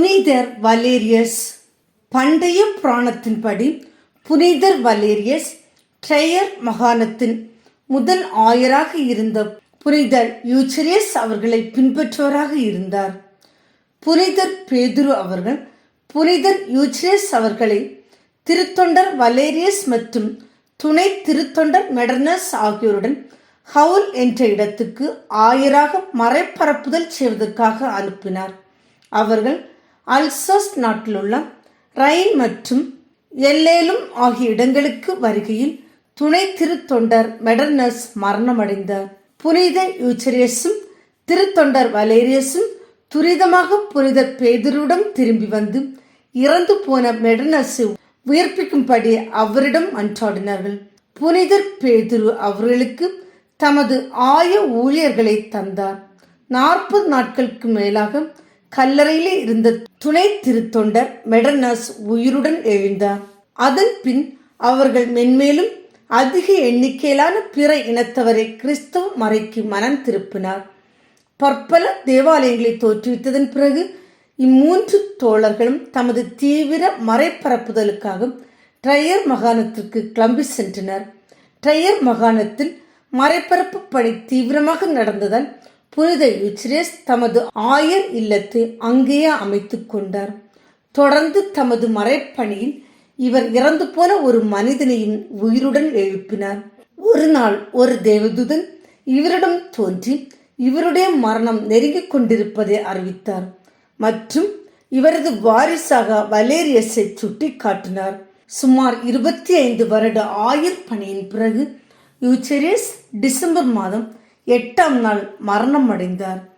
புனிதர் வலேரியஸ் பண்டைய புராணத்தின்படி புனிதர் வலேரியஸ் ட்ரெயர் மாகாணத்தின் முதல் ஆயராக இருந்த புனிதர் யூச்சரியஸ் அவர்களை பின்பற்றுவராக இருந்தார். புனிதர் பேதுரு அவர்கள் புனிதர் யூச்சரியஸ் அவர்களை திருத்தொண்டர் வலேரியஸ் மற்றும் துணை திருத்தொண்டர் மெடர்னஸ் ஆகியோருடன் ஹவுல் என்ற இடத்துக்கு ஆயராக மறைப்பரப்புதல் செய்வதற்காக அனுப்பினார். அவர்கள் அல்சஸ் நாட்டிலுள்ள ரயின் மற்றும் எல்லேலும் ஆகிய இடங்களுக்கு வருகையில் துணை திருத்தொண்டர் மெடர்னஸ் மரணமடைந்த புனித யூச்சரியஸும் திருத்தொண்டர் வலேரியஸும் துரிதமாக புனிதர் பேதருடன் திரும்பி வந்து இறந்து போன மெடர்னஸை உயிர்ப்பிக்கும்படி அவரிடம் அன்றாடினார்கள். புனிதர் பேதுரு அவர்களுக்கு தமது ஆய ஊழியர்களை தந்தார். நாற்பது நாட்களுக்கு மேலாக கல்லறையிலே இருந்த துணை திருத்தொண்டர் மெடர்னஸ் உயிருடன் எழுந்தார். அதன் பின் அவர்கள் மென்மேலும் அதிக எண்ணிக்கையிலான பிற இனத்தவரை கிறிஸ்தவ மறைக்கு மனம் திருப்பினார். பற்பல தேவாலயங்களை தோற்றுவித்ததன் பிறகு இம்மூன்று தோழர்களும் தமது தீவிர மறைப்பரப்புதலுக்காக ட்ரையர் மாகாணத்திற்கு கிளம்பி சென்றனர். ட்ரையர் மாகாணத்தில் மறைப்பரப்பு பணி தீவிரமாக நடந்ததால் புனித யுச்ரேஸ் தமது ஆயர் இல்லத்தை அங்கேயே அமைத்துக் கொண்டார். தொடர்ந்து தமது மறைப்பணியில் இவர் இறந்து போன ஒரு மனிதனையும் உயிருடன் எழுப்பினார். ஒரு நாள் ஒரு தேவதூதன் இவரிடம் தோன்றி இவருடைய மரணம் நெருங்கிக் கொண்டிருப்பதை அறிவித்தார். மற்றும் இவரது வாரிசாக வலேரியஸை சுட்டி காட்டினார். சுமார் இருபத்தி ஐந்து வருட ஆயுள் பணியின் பிறகு யூச்சரியஸ் டிசம்பர் மாதம் எட்டாம் நாள் மரணம் அடைந்தார்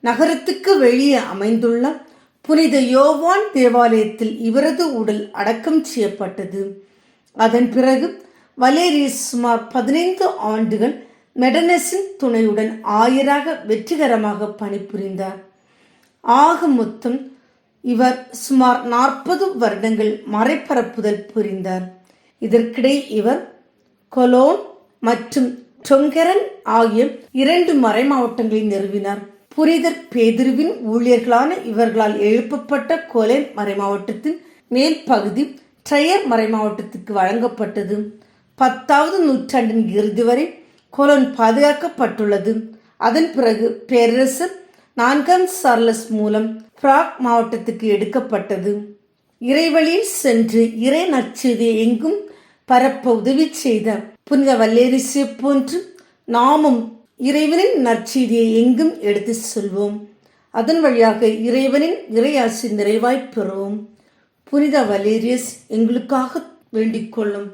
நகரத்துக்கு வெளியே அமைந்துள்ள புனித யோவான் தேவாலயத்தில் இவரது உடல் அடக்கம் செய்யப்பட்டது. அதன் பிறகு வலேரியஸ் சுமார் பதினைந்து ஆண்டுகள் மெடனஸின் துணையுடன் ஆயராக வெற்றிகரமாக பணிபுரிந்தார். ஆக மொத்தம் இவர் சுமார் நாற்பது வருடங்கள் மறைபரப்புதல் புரிந்தார். இதற்கிடையே இவர் கொலோன் மற்றும் டொங்கரன் ஆகிய இரண்டு மறைமாவட்டங்களை நிறுவினார். புரிதர் பேதிருவின் ஊழியர்களான இவர்களால் எழுப்பப்பட்ட கொலேன் மறைமாவட்டத்தின் மேல் பகுதி ட்ரையர் மறைமாவட்டத்துக்கு வழங்கப்பட்டது. பத்தாவது நூற்றாண்டின் இறுதி வரை கொலோன் பாதுகாக்கப்பட்டுள்ளது. அதன் பிறகு பேரரசர் நான்காம் சார்லஸ் மூலம் பிராக் மாவட்டத்துக்கு எடுக்கப்பட்டது. இறைவழியில் சென்று இறை நற்செய்தியை எங்கும் பரப்ப உதவி செய்த புனித வல்லேரிசை போன்று நாமும் இறைவனின் நற்செய்தியை எங்கும் எடுத்து செல்வோம். அதன் வழியாக இறைவனின் இறையாசி நிறைவாய் பெறுவோம். புனித வலேரியஸ் எங்களுக்காக வேண்டிக் கொள்ளும்.